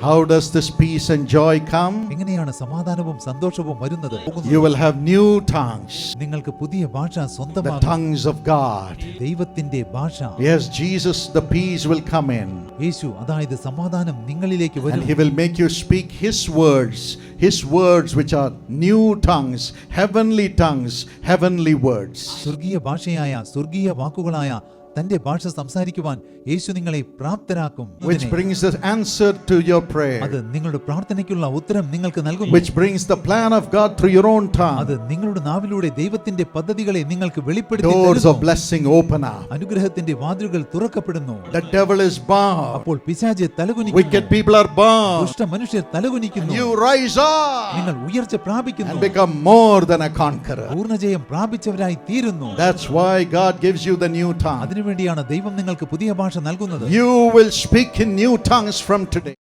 How does this peace and joy come? എങ്ങനെയാണ് സമാധാനവും സന്തോഷവും വരുന്നത് You will have new tongues, നിങ്ങൾക്ക് പുതിയ ഭാഷ the സ്വന്തമാകും tongues of God. ദൈവത്തിന്റെ ഭാഷ Yes, Jesus, the peace will come in. യേശു അതായത് സമാധാനം നിങ്ങളിലേക്ക് And വരും he will make you speak his words, his words which are new tongues, heavenly tongues, heavenly words. സ്വർഗീയ ഭാഷയായ സ്വർഗീയ വാക്കുകളായ തന്റെ ഭാഷ സംസാരിക്കുവാൻ യേശു നിങ്ങളെ പ്രാപ്തരാക്കും Which ഇതിനെ. brings the answer to your അത് prayer, നിങ്ങളുടെ പ്രാർത്ഥനയ്ക്കുള്ള ഉത്തരം നിങ്ങൾക്ക് നൽകുന്നു which brings the plan of God through your own അത് tongue. നിങ്ങളുടെ നാവിലൂടെ ദൈവത്തിന്റെ പദ്ധതികളെ നിങ്ങൾക്ക് വെളിപ്പെടുത്തി Doors തരുന്നു. of blessing open up. അനുഗ്രഹത്തിന്റെ വാതിലുകൾ തുറക്കപ്പെടുന്നു The devil is bound. അപ്പോൾ പിശാജ് തലകുനിക്കുന്നു Wicked people are bound. ദുഷ്ട മനുഷ്യർ തലകുനിക്കുന്നു You rise up നിങ്ങൾ ഉയർച്ച and പ്രാപിക്കുന്നു become more than a conqueror. പൂർണ്ണജയം പ്രാപിച്ചവരായി തീരുന്നു That's why God gives you the new tongue. അതിനുവേണ്ടിയാണ് ദൈവം നിങ്ങൾക്ക് പുതിയ ഭാഷ നൽകുന്നത് You will speak in new tongues from today.